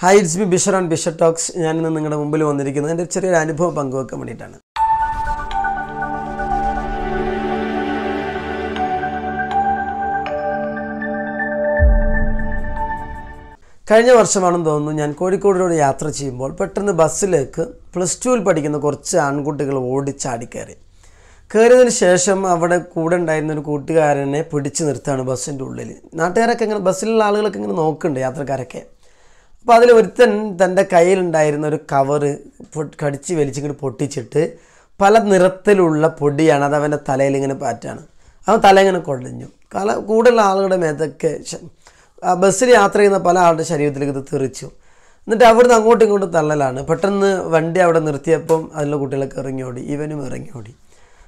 Hi it's B Bishar and Bishar talks ഞാനിന്ന് നിങ്ങളുടെ മുമ്പിൽ വന്നിരിക്കുന്നത് എന്റെ ചെറിയൊരു അനുഭവം പങ്കുവെക്കാൻ വേണ്ടിയിട്ടാണ്. കഴിഞ്ഞ വർഷമാണെന്ന് തോന്നുന്നു ഞാൻ കോഴിക്കോടിലൂടെ യാത്ര ചെയ്യുമ്പോൾ പെട്ടെന്ന് ബസ്സിലേക്ക് പ്ലസ് ടുവിൽ പഠിക്കുന്ന കുറച്ച് ആൺകുട്ടികൾ ഓടിച്ചാടി കയറി. കയറിയതിന് ശേഷം അവിടെ കൂടെ ഉണ്ടായിരുന്ന ഒരു കൂട്ടുകാരനെ പിടിച്ചു നിർത്തുകയാണ് ബസ്സിന്റെ ഉള്ളിൽ. നാട്ടുകാരൊക്കെ ഇങ്ങനെ ബസ്സിലുള്ള ആളുകളൊക്കെ ഇങ്ങനെ നോക്കുന്നുണ്ട് യാത്രക്കാരൊക്കെ. അപ്പോൾ അതിൽ ഒരുത്തൻ തന്റെ കയ്യിലുണ്ടായിരുന്ന ഒരു കവറ് കടിച്ച് വലിച്ചിങ്ങോട്ട് പൊട്ടിച്ചിട്ട് പല നിറത്തിലുള്ള പൊടിയാണ് അത് അവന്റെ തലയിൽ ഇങ്ങനെ പാറ്റാണ്. അവൻ തല ഇങ്ങനെ കൊടഞ്ഞു. കല കൂടുതലുള്ള ആളുകളുടെ മേത്തൊക്കെ ബസ്സിൽ യാത്ര ചെയ്യുന്ന പല ആളുടെ ശരീരത്തിലേക്ക് ഇത് തെറിച്ചു. എന്നിട്ട് അവിടുന്ന് അങ്ങോട്ടും ഇങ്ങോട്ടും തള്ളലാണ്. പെട്ടെന്ന് വണ്ടി അവിടെ നിർത്തിയപ്പം അതിലുള്ള കുട്ടികളൊക്കെ ഇറങ്ങിയോടി. ഇവനും ഇറങ്ങിയോടി.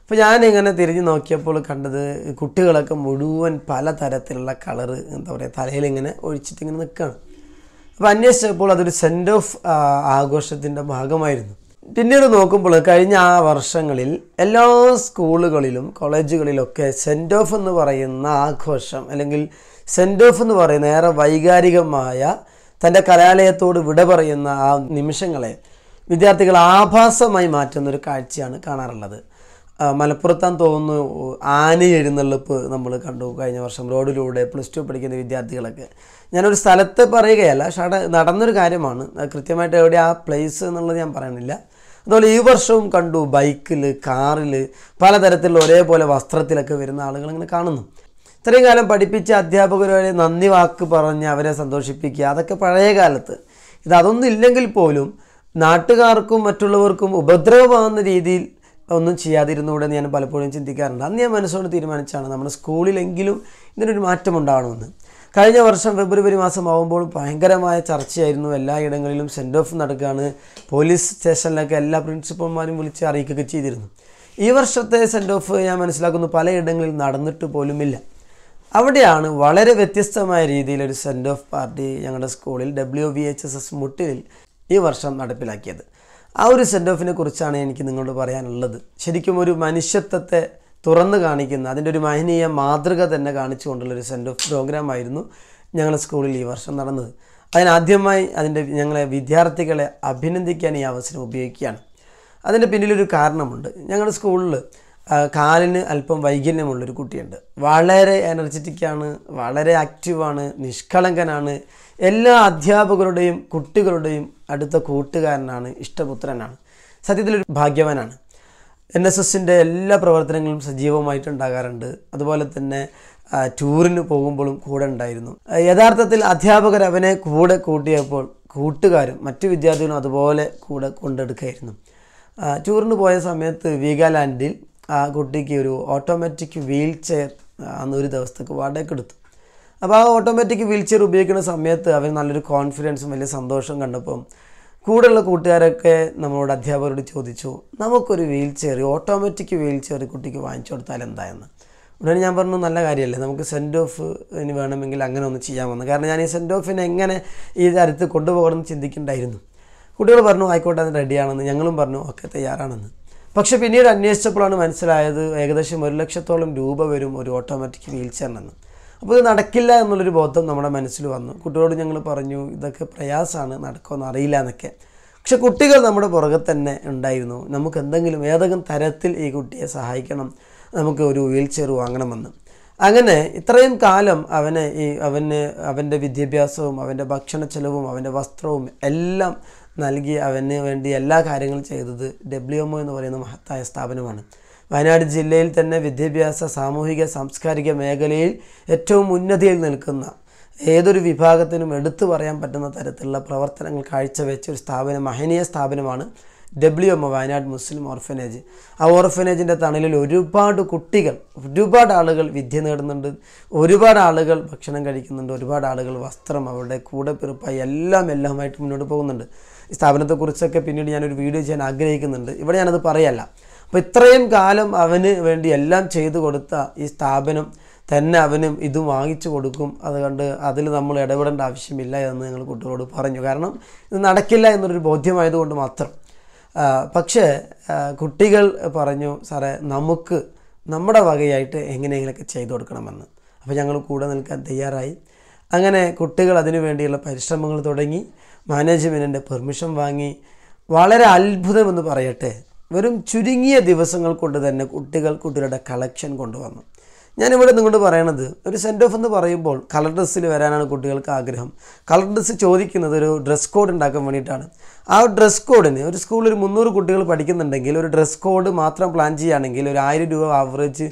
അപ്പോൾ ഞാനിങ്ങനെ തിരിഞ്ഞു നോക്കിയപ്പോൾ കണ്ടത് കുട്ടികളൊക്കെ മുഴുവൻ പല തരത്തിലുള്ള കളറ് എന്താ പറയുക തലയിലിങ്ങനെ ഒഴിച്ചിട്ട് ഇങ്ങനെ നിൽക്കുകയാണ് അപ്പോൾ അന്വേഷിച്ചപ്പോൾ അതൊരു സെൻഡ് ഓഫ് ആഘോഷത്തിന്റെ ഭാഗമായിരുന്നു. പിന്നീട് നോക്കുമ്പോൾ കഴിഞ്ഞ ആ വർഷങ്ങളിൽ എല്ലാ സ്കൂളുകളിലും കോളേജുകളിലൊക്കെ സെൻഡ് ഓഫ് എന്ന് പറയുന്ന ആഘോഷം അല്ലെങ്കിൽ സെൻഡ് ഓഫ് എന്ന് പറയുന്ന ഏറെ വൈകാരികമായ തന്റെ കലാലയത്തോട് വിട പറയുന്ന ആ നിമിഷങ്ങളെ വിദ്യാർത്ഥികൾ ആഭാസമായി മാറ്റുന്ന ഒരു കാഴ്ചയാണ് കാണാറുള്ളത്. മലപ്പുറത്താൻ തോന്നുന്നു ആന എഴുന്നള്ളിപ്പ് നമ്മൾ കണ്ടു കഴിഞ്ഞ വർഷം റോഡിലൂടെ പ്ലസ് ടു പഠിക്കുന്ന വിദ്യാർത്ഥികളൊക്കെ. ഞാനൊരു സ്ഥലത്ത് പറയുകയല്ല പക്ഷെ അവിടെ നടന്നൊരു കാര്യമാണ്. കൃത്യമായിട്ട് എവിടെ ആ പ്ലേസ് എന്നുള്ളത് ഞാൻ പറയണില്ല അതുപോലെ ഈ വർഷവും കണ്ടു ബൈക്കിൽ കാറിൽ പലതരത്തിലുള്ള ഒരേപോലെ വസ്ത്രത്തിലൊക്കെ വരുന്ന ആളുകൾ ഇങ്ങനെ കാണുന്നു. ഇത്രയും കാലം പഠിപ്പിച്ച അധ്യാപകരെ നന്ദി വാക്ക് പറഞ്ഞ് അവരെ സന്തോഷിപ്പിക്കുക അതൊക്കെ പഴയ കാലത്ത്. ഇത് അതൊന്നും ഇല്ലെങ്കിൽ പോലും നാട്ടുകാർക്കും മറ്റുള്ളവർക്കും ഉപദ്രവമാകുന്ന രീതിയിൽ ഒന്നും ചെയ്യാതിരുന്നുകൂടെ ഞാൻ പലപ്പോഴും ചിന്തിക്കാറുണ്ട്. അന്ന് ഞാൻ മനസ്സോട് തീരുമാനിച്ചാണ് നമ്മുടെ സ്കൂളിലെങ്കിലും ഇതിനൊരു മാറ്റം ഉണ്ടാകണമെന്ന് കഴിഞ്ഞ വർഷം ഫെബ്രുവരി മാസം ആകുമ്പോൾ ഭയങ്കരമായ ചർച്ചയായിരുന്നു. എല്ലായിടങ്ങളിലും സെൻഡ് ഓഫ് നടക്കുകയാണ്. പോലീസ് സ്റ്റേഷനിലൊക്കെ എല്ലാ പ്രിൻസിപ്പൽമാരും വിളിച്ച് അറിയിക്കുകയൊക്കെ ചെയ്തിരുന്നു. ഈ വർഷത്തെ സെൻഡ് ഓഫ് ഞാൻ മനസ്സിലാക്കുന്നു പലയിടങ്ങളിൽ നടന്നിട്ട് പോലുമില്ല. അവിടെയാണ് വളരെ വ്യത്യസ്തമായ രീതിയിൽ ഒരു സെൻഡ് ഓഫ് പാർട്ടി ഞങ്ങളുടെ സ്കൂളിൽ W B H S S Muttil ഈ വർഷം നടപ്പിലാക്കിയത്. ആ ഒരു സെൻഡ് ഓഫിനെ കുറിച്ചാണ് എനിക്ക് നിങ്ങളോട് പറയാനുള്ളത്. ശരിക്കും ഒരു മനുഷ്യത്വത്തെ തുറന്നു കാണിക്കുന്ന അതിന്റെ ഒരു മഹനീയ മാതൃക തന്നെ കാണിച്ചുകൊണ്ടുള്ളൊരു സെൻഡ് ഓഫ് പ്രോഗ്രാമായിരുന്നു ഞങ്ങളുടെ സ്കൂളിൽ ഈ വർഷം നടന്നത്. അതിനാദ്യമായി അതിന്റെ ഞങ്ങളെ വിദ്യാർത്ഥികളെ അഭിനന്ദിക്കാൻ ഈ അവസരം ഉപയോഗിക്കുകയാണ്. അതിന്റെ പിന്നിലൊരു കാരണമുണ്ട്. ഞങ്ങളുടെ സ്കൂളിൽ കാലിന് അല്പം വൈകല്യമുള്ളൊരു കുട്ടിയുണ്ട്. വളരെ എനർജറ്റിക്കാണ് വളരെ ആക്റ്റീവാണ് നിഷ്കളങ്കനാണ്. എല്ലാ അധ്യാപകരുടെയും കുട്ടികളുടെയും അടുത്ത കൂട്ടുകാരനാണ് ഇഷ്ടപുത്രനാണ്. സത്യത്തിലൊരു ഭാഗ്യവാനാണ്. എൻ എസ് എസിന്റെ എല്ലാ പ്രവർത്തനങ്ങളും സജീവമായിട്ടുണ്ടാകാറുണ്ട്. അതുപോലെ തന്നെ ടൂറിന് പോകുമ്പോഴും കൂടെ ഉണ്ടായിരുന്നു. യഥാർത്ഥത്തിൽ അധ്യാപകർ അവനെ കൂടെ കൂട്ടിയപ്പോൾ കൂട്ടുകാരും മറ്റു വിദ്യാർത്ഥികളും അതുപോലെ കൂടെ കൊണ്ടെടുക്കുകയായിരുന്നു. ടൂറിന് പോയ സമയത്ത് വീഗാലാൻഡിൽ ആ കുട്ടിക്ക് ഒരു ഓട്ടോമാറ്റിക് വീൽ ചെയർ ഒരു ദിവസത്തേക്ക് വാടകയ്ക്ക് എടുത്തു. അപ്പോൾ ആ ഓട്ടോമാറ്റിക് വീൽ ചെയർ ഉപയോഗിക്കുന്ന സമയത്ത് അവർ നല്ലൊരു കോൺഫിഡൻസും വലിയ സന്തോഷം കണ്ടപ്പം കൂടെയുള്ള കൂട്ടുകാരൊക്കെ നമ്മളോട് അധ്യാപകരോട് ചോദിച്ചു നമുക്കൊരു wheelchair automatic wheelchair കുട്ടിക്ക് വാങ്ങിച്ചു കൊടുത്താൽ എന്തായെന്ന്? ഉടനെ ഞാൻ പറഞ്ഞു നല്ല കാര്യമല്ലേ നമുക്ക് സെൻഡ് ഇനി വേണമെങ്കിൽ അങ്ങനെ ഒന്ന് ചെയ്യാമെന്ന് കാരണം ഞാൻ ഈ സെൻഡ് ഓഫിനെ എങ്ങനെ ഈ തരത്തിൽ കൊണ്ടുപോകണമെന്ന് ചിന്തിക്കേണ്ടായിരുന്നു. കുട്ടികൾ പറഞ്ഞു ആയിക്കോട്ടെ അത് റെഡിയാണെന്ന് ഞങ്ങളും പറഞ്ഞു ഒക്കെ തയ്യാറാണെന്ന്. പക്ഷെ പിന്നീട് അന്വേഷിച്ചപ്പോഴാണ് മനസ്സിലായത് ഏകദേശം ഒരു ലക്ഷത്തോളം രൂപ വരും ഒരു ഓട്ടോമാറ്റിക് വീൽ ചെയറിനെന്ന് അപ്പോൾ ഇത് നടക്കില്ല എന്നുള്ളൊരു ബോധം നമ്മുടെ മനസ്സിൽ വന്നു. കുട്ടികളോട് ഞങ്ങൾ പറഞ്ഞു ഇതൊക്കെ പ്രയാസമാണ് നടക്കുമെന്ന് അറിയില്ല എന്നൊക്കെ. പക്ഷെ കുട്ടികൾ നമ്മുടെ പുറകെ തന്നെ ഉണ്ടായിരുന്നു. നമുക്ക് എന്തെങ്കിലും ഏതെങ്കിലും തരത്തിൽ ഈ കുട്ടിയെ സഹായിക്കണം. നമുക്ക് ഒരു വീൽ ചെയർ വാങ്ങണമെന്ന്. അങ്ങനെ ഇത്രയും കാലം അവനെ ഈ അവന് അവന്റെ വിദ്യാഭ്യാസവും അവന്റെ ഭക്ഷണ ചെലവും അവന്റെ വസ്ത്രവും എല്ലാം നൽകി അവന് വേണ്ടി എല്ലാ കാര്യങ്ങളും ചെയ്തത് ഡബ്ല്യു എം എന്ന് പറയുന്ന മഹത്തായ സ്ഥാപനമാണ്. വയനാട് ജില്ലയിൽ തന്നെ വിദ്യാഭ്യാസ സാമൂഹിക സാംസ്കാരിക മേഖലയിൽ ഏറ്റവും ഉന്നതിയിൽ നിൽക്കുന്ന ഏതൊരു വിഭാഗത്തിനും എടുത്തു പറയാൻ പറ്റുന്ന തരത്തിലുള്ള പ്രവർത്തനങ്ങൾ കാഴ്ചവെച്ച ഒരു സ്ഥാപനം മഹനീയ സ്ഥാപനമാണ് W M Wayanad Muslim orphanage ആ ഓർഫനേജിന്റെ തണലിൽ ഒരുപാട് കുട്ടികൾ ഒരുപാട് ആളുകൾ വിദ്യ നേടുന്നുണ്ട്. ഒരുപാട് ആളുകൾ ഭക്ഷണം കഴിക്കുന്നുണ്ട്. ഒരുപാട് ആളുകൾ വസ്ത്രം അവരുടെ കൂടെ പിറപ്പായി എല്ലാം എല്ലാമായിട്ട് മുന്നോട്ട് പോകുന്നുണ്ട്. ഈ സ്ഥാപനത്തെക്കുറിച്ചൊക്കെ പിന്നീട് ഞാനൊരു വീഡിയോ ചെയ്യാൻ ആഗ്രഹിക്കുന്നുണ്ട്. ഇവിടെ ഞാനത് പറയല്ല. അപ്പോൾ ഇത്രയും കാലം അവന് വേണ്ടി എല്ലാം ചെയ്തു കൊടുത്ത ഈ സ്ഥാപനം തന്നെ അവനും ഇത് വാങ്ങിച്ചു കൊടുക്കും. അതുകൊണ്ട് അതിൽ നമ്മൾ ഇടപെടേണ്ട ആവശ്യമില്ല എന്ന് ഞങ്ങൾ കുട്ടികളോട് പറഞ്ഞു. കാരണം ഇത് നടക്കില്ല എന്നൊരു ബോധ്യമായതുകൊണ്ട് മാത്രം. പക്ഷേ കുട്ടികൾ പറഞ്ഞു സാറേ നമുക്ക് നമ്മുടെ വകയായിട്ട് എങ്ങനെയെങ്കിലൊക്കെ ചെയ്തു കൊടുക്കണമെന്ന്. അപ്പോൾ ഞങ്ങൾ കൂടെ നിൽക്കാൻ തയ്യാറായി. അങ്ങനെ കുട്ടികൾ അതിനു വേണ്ടിയുള്ള പരിശ്രമങ്ങൾ തുടങ്ങി. മാനേജ്മെന്റിന്റെ പെർമിഷൻ വാങ്ങി. വളരെ അത്ഭുതമെന്ന് പറയട്ടെ വെറും ചുരുങ്ങിയ ദിവസങ്ങൾ കൊണ്ട് തന്നെ കുട്ടികൾ കുട്ടികളുടെ കളക്ഷൻ കൊണ്ടുവന്നു. ഞാനിവിടെ നിങ്ങളോട് പറയണത് ഒരു സെൻഡ് ഓഫ് എന്ന് പറയുമ്പോൾ കളർ ഡ്രസ്സിൽ വരാനാണ് കുട്ടികൾക്ക് ആഗ്രഹം. കളർ ഡ്രസ്സ് ചോദിക്കുന്നത് ഒരു ഡ്രസ് കോഡ് ഉണ്ടാക്കാൻ വേണ്ടിയിട്ടാണ്. ആ ഡ്രസ് കോഡിന് ഒരു സ്കൂളിൽ ഒരു മുന്നൂറ് കുട്ടികൾ പഠിക്കുന്നുണ്ടെങ്കിൽ ഒരു ഡ്രസ് കോഡ് മാത്രം പ്ലാൻ ചെയ്യുകയാണെങ്കിൽ ഒരു ആയിരം രൂപ ആവറേജ്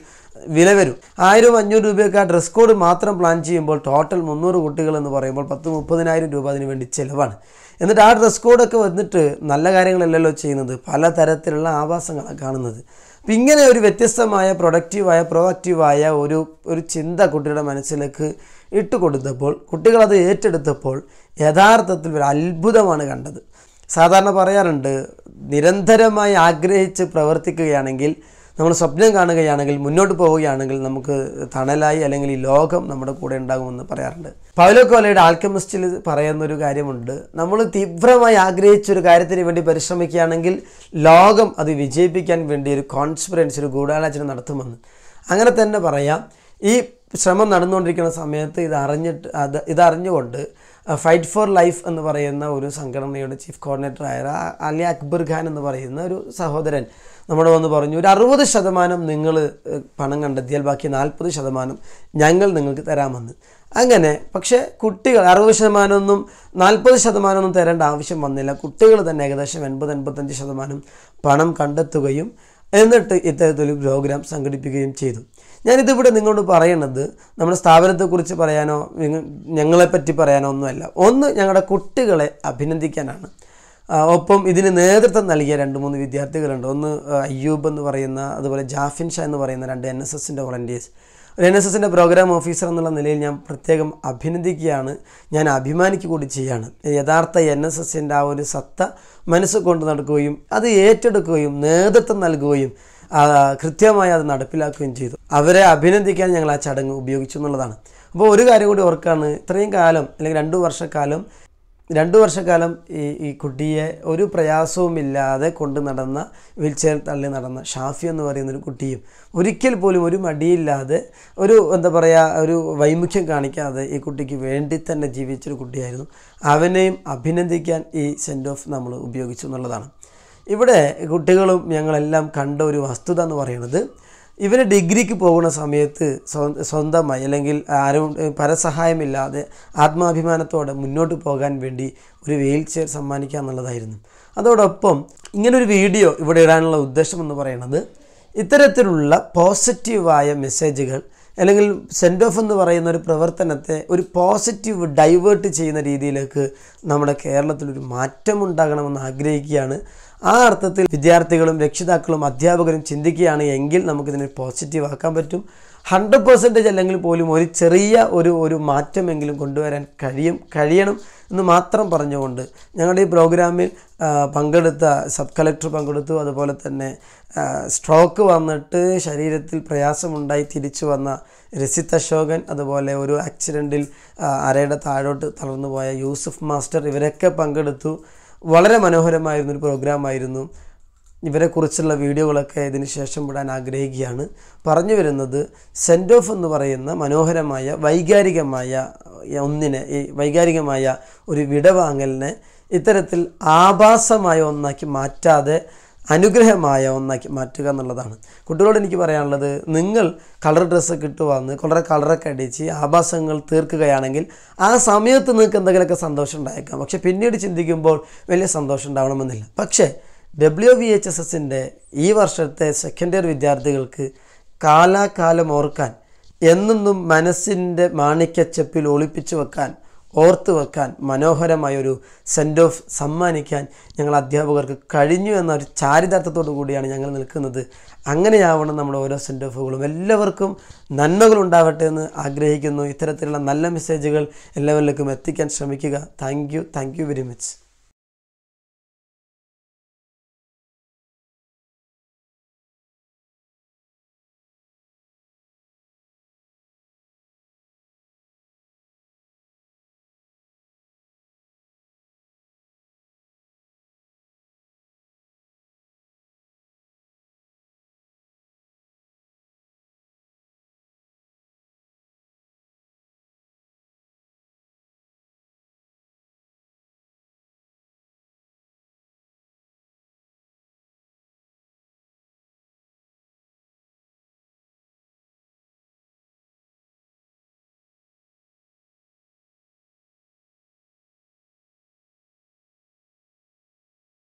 വില വരും. ആയിരം അഞ്ഞൂറ് രൂപയൊക്കെ ആ ഡ്രസ് കോഡ് മാത്രം പ്ലാൻ ചെയ്യുമ്പോൾ ടോട്ടൽ മുന്നൂറ് കുട്ടികൾ എന്ന് പറയുമ്പോൾ പത്ത് മുപ്പതിനായിരം രൂപ അതിന് വേണ്ടി ചിലവാണ്. എന്നിട്ട് ആ ഡ്രസ് കോഡൊക്കെ വന്നിട്ട് നല്ല കാര്യങ്ങളല്ലല്ലോ ചെയ്യുന്നത് പലതരത്തിലുള്ള ആവാസങ്ങളാണ് കാണുന്നത്. അപ്പം ഇങ്ങനെ ഒരു വ്യത്യസ്തമായ പ്രൊഡക്റ്റീവായ പ്രൊവാക്റ്റീവായ ഒരു ഒരു ചിന്ത കുട്ടിയുടെ മനസ്സിലേക്ക് ഇട്ട് കൊടുത്തപ്പോൾ കുട്ടികൾ അത് ഏറ്റെടുത്തപ്പോൾ യഥാർത്ഥത്തിൽ ഒരു അത്ഭുതമാണ് കണ്ടത്. സാധാരണ പറയാറുണ്ട് നിരന്തരമായി ആഗ്രഹിച്ച് പ്രവർത്തിക്കുകയാണെങ്കിൽ നമ്മൾ സ്വപ്നം കാണുകയാണെങ്കിൽ മുന്നോട്ട് പോവുകയാണെങ്കിൽ നമുക്ക് തണലായി അല്ലെങ്കിൽ ഈ ലോകം നമ്മുടെ കൂടെ ഉണ്ടാകുമെന്ന് പറയാറുണ്ട്. പൗലോ കോലയുടെ ആൽക്കമിസ്റ്റിൽ പറയുന്ന ഒരു കാര്യമുണ്ട്. നമ്മൾ തീവ്രമായി ആഗ്രഹിച്ചൊരു കാര്യത്തിന് വേണ്ടി പരിശ്രമിക്കുകയാണെങ്കിൽ ലോകം അത് വിജയിപ്പിക്കാൻ വേണ്ടി ഒരു കോൺസ്പിറൻസ് ഒരു ഗൂഢാലോചന നടത്തുമെന്ന്. അങ്ങനെ തന്നെ പറയാം. ഈ ശ്രമം നടന്നുകൊണ്ടിരിക്കുന്ന സമയത്ത് ഇത് അറിഞ്ഞിട്ട് അത് ഇതറിഞ്ഞുകൊണ്ട് ഫൈറ്റ് ഫോർ ലൈഫ് എന്ന് പറയുന്ന ഒരു സംഘടനയുടെ ചീഫ് കോർഡിനേറ്റർ ആയ അലി അക്ബർ ഖാൻ എന്ന് പറയുന്ന ഒരു സഹോദരൻ നമ്മുടെ വന്ന് പറഞ്ഞു ഒരു അറുപത് ശതമാനം നിങ്ങൾ പണം കണ്ടെത്തിയാൽ ബാക്കി നാൽപ്പത് ശതമാനം ഞങ്ങൾ നിങ്ങൾക്ക് തരാമെന്ന്. അങ്ങനെ പക്ഷേ കുട്ടികൾ അറുപത് ശതമാനമൊന്നും നാൽപ്പത് ശതമാനമൊന്നും തരേണ്ട ആവശ്യം വന്നില്ല. കുട്ടികൾ തന്നെ ഏകദേശം എൺപത് എൺപത്തഞ്ച് ശതമാനം പണം കണ്ടെത്തുകയും എന്നിട്ട് ഇത്തരത്തിലൊരു പ്രോഗ്രാം സംഘടിപ്പിക്കുകയും ചെയ്തു. ഞാനിതിവിടെ നിങ്ങളോട് പറയുന്നത് നമ്മുടെ സ്ഥാപനത്തെക്കുറിച്ച് പറയാനോ ഞങ്ങളെപ്പറ്റി പറയാനോ ഒന്നുമല്ല. ഒന്ന് ഞങ്ങളുടെ കുട്ടികളെ അഭിനന്ദിക്കാനാണ്. ഒപ്പം ഇതിന് നേതൃത്വം നൽകിയ രണ്ട് മൂന്ന് വിദ്യാർത്ഥികളുണ്ട്. ഒന്ന് അയ്യൂബ് എന്ന് പറയുന്ന അതുപോലെ ജാഫിൻ ഷാ എന്ന് പറയുന്ന രണ്ട് എൻ എസ് എസിന്റെ വോളണ്ടിയേഴ്സ് ഒരു എൻ എസ് എസിന്റെ പ്രോഗ്രാം ഓഫീസർ എന്നുള്ള നിലയിൽ ഞാൻ പ്രത്യേകം അഭിനന്ദിക്കുകയാണ്. ഞാൻ അഭിമാനിക്കുക കൂടി ചെയ്യാണ് യഥാർത്ഥ എൻ എസ് എസിന്റെ ആ ഒരു സത്ത മനസ്സ് കൊണ്ട് നടക്കുകയും അത് ഏറ്റെടുക്കുകയും നേതൃത്വം നൽകുകയും കൃത്യമായി അത് നടപ്പിലാക്കുകയും ചെയ്തു. അവരെ അഭിനന്ദിക്കാൻ ഞങ്ങൾ ആ ചടങ്ങ് ഉപയോഗിച്ചു എന്നുള്ളതാണ്. അപ്പോൾ ഒരു കാര്യം കൂടി ഓർക്കാണ് ഇത്രയും കാലം അല്ലെങ്കിൽ രണ്ടു വർഷക്കാലം രണ്ടു വർഷക്കാലം ഈ ഈ കുട്ടിയെ ഒരു പ്രയാസവുമില്ലാതെ കൊണ്ട് നടന്ന വീൽ ചെയർ തള്ളി നടന്ന ഷാഫി എന്ന് പറയുന്ന ഒരു കുട്ടിയും ഒരിക്കൽ പോലും ഒരു മടിയില്ലാതെ ഒരു എന്താ പറയുക ഒരു വൈമുഖ്യം കാണിക്കാതെ ഈ കുട്ടിക്ക് വേണ്ടി തന്നെ ജീവിച്ചൊരു കുട്ടിയായിരുന്നു. അവനെയും അഭിനന്ദിക്കാൻ ഈ സെൻഡ് ഓഫ് നമ്മൾ ഉപയോഗിച്ചു എന്നുള്ളതാണ്. ഇവിടെ കുട്ടികളും ഞങ്ങളെല്ലാം കണ്ട ഒരു വസ്തുത എന്ന് പറയുന്നത് ഇവർ ഡിഗ്രിക്ക് പോകുന്ന സമയത്ത് സ്വ- സ്വന്തമായി അല്ലെങ്കിൽ ആരും പരസഹായമില്ലാതെ ആത്മാഭിമാനത്തോടെ മുന്നോട്ട് പോകാൻ വേണ്ടി ഒരു വീൽ ചെയർ സമ്മാനിക്കുക എന്നുള്ളതായിരുന്നു. അതോടൊപ്പം ഇങ്ങനൊരു വീഡിയോ ഇവിടെ ഇടാനുള്ള ഉദ്ദേശം എന്ന് പറയുന്നത് ഇത്തരത്തിലുള്ള പോസിറ്റീവായ മെസ്സേജുകൾ അല്ലെങ്കിൽ സെൻഡ് ഓഫ് എന്ന് പറയുന്ന ഒരു പ്രവർത്തനത്തെ ഒരു പോസിറ്റീവ് ഡൈവേർട്ട് ചെയ്യുന്ന രീതിയിലേക്ക് നമ്മുടെ കേരളത്തിൽ ഒരു മാറ്റം ഉണ്ടാകണമെന്ന് ആഗ്രഹിക്കുകയാണ്. ആ അർത്ഥത്തിൽ വിദ്യാർത്ഥികളും രക്ഷിതാക്കളും അധ്യാപകരും ചിന്തിക്കുകയാണ് എങ്കിൽ നമുക്കിതിനെ പോസിറ്റീവ് ആക്കാൻ പറ്റും. ഹൺഡ്രഡ് പെർസെന്റേജ് അല്ലെങ്കിൽ പോലും ഒരു ചെറിയ ഒരു ഒരു മാറ്റമെങ്കിലും കൊണ്ടുവരാൻ കഴിയും കഴിയണം എന്ന് മാത്രം പറഞ്ഞുകൊണ്ട് ഞങ്ങളുടെ ഈ പ്രോഗ്രാമിൽ പങ്കെടുത്ത സബ് കളക്ടർ പങ്കെടുത്തു. അതുപോലെ തന്നെ സ്ട്രോക്ക് വന്നിട്ട് ശരീരത്തിൽ പ്രയാസമുണ്ടായി തിരിച്ചു വന്ന രസിത് അശോകൻ അതുപോലെ ഒരു ആക്സിഡന്റിൽ അരയുടെ താഴോട്ട് തളർന്നു പോയ യൂസഫ് മാസ്റ്റർ ഇവരൊക്കെ പങ്കെടുത്തു. വളരെ മനോഹരമായിരുന്ന ഒരു പ്രോഗ്രാമായിരുന്നു ഇവരെക്കുറിച്ചുള്ള വീഡിയോകളൊക്കെ ഇതിന് ശേഷം വിടാൻ ആഗ്രഹിക്കുകയാണ്. പറഞ്ഞു വരുന്നത് സെൻഡ് ഓഫ് എന്ന് പറയുന്ന മനോഹരമായ വൈകാരികമായ ഒന്നിനെ ഈ വൈകാരികമായ ഒരു വിടവാങ്ങലിനെ ഇത്തരത്തിൽ ആഭാസമായ ഒന്നാക്കി മാറ്റാതെ അനുഗ്രഹമായ ഒന്നാക്കി മാറ്റുക എന്നുള്ളതാണ്. കുട്ടികളോട് എനിക്ക് പറയാനുള്ളത് നിങ്ങൾ കളർ ഡ്രസ്സൊക്കെ ഇട്ട് വന്ന് വളരെ കളറൊക്കെ അടിച്ച് ആഭാസങ്ങൾ തീർക്കുകയാണെങ്കിൽ ആ സമയത്ത് നിങ്ങൾക്ക് എന്തെങ്കിലുമൊക്കെ സന്തോഷം ഉണ്ടായേക്കാം. പക്ഷേ പിന്നീട് ചിന്തിക്കുമ്പോൾ വലിയ സന്തോഷം ഉണ്ടാവണമെന്നില്ല. പക്ഷേ ഡബ്ല്യു വി എച്ച് എസ് എസിന്റെ ഈ വർഷത്തെ സെക്കൻഡ് ഇയർ വിദ്യാർത്ഥികൾക്ക് കാലാകാലം ഓർക്കാൻ എന്നെന്നും മനസ്സിന്റെ മാണിക്യച്ചെപ്പിൽ ഒളിപ്പിച്ചു വെക്കാൻ ഓർത്ത് വെക്കാൻ മനോഹരമായൊരു സെൻഡ് ഓഫ് സമ്മാനിക്കാൻ ഞങ്ങൾ അധ്യാപകർക്ക് കഴിഞ്ഞു എന്ന ഒരു ചാരിതാർത്ഥത്തോടു കൂടിയാണ് ഞങ്ങൾ നിൽക്കുന്നത്. അങ്ങനെയാവണം നമ്മുടെ ഓരോ സെൻഡ് ഓഫുകളും. എല്ലാവർക്കും നന്മകൾ ഉണ്ടാവട്ടെ എന്ന് ആഗ്രഹിക്കുന്നു. ഇത്തരത്തിലുള്ള നല്ല മെസ്സേജുകൾ എല്ലാവരിലേക്കും എത്തിക്കാൻ ശ്രമിക്കുക. Thank you thank you very much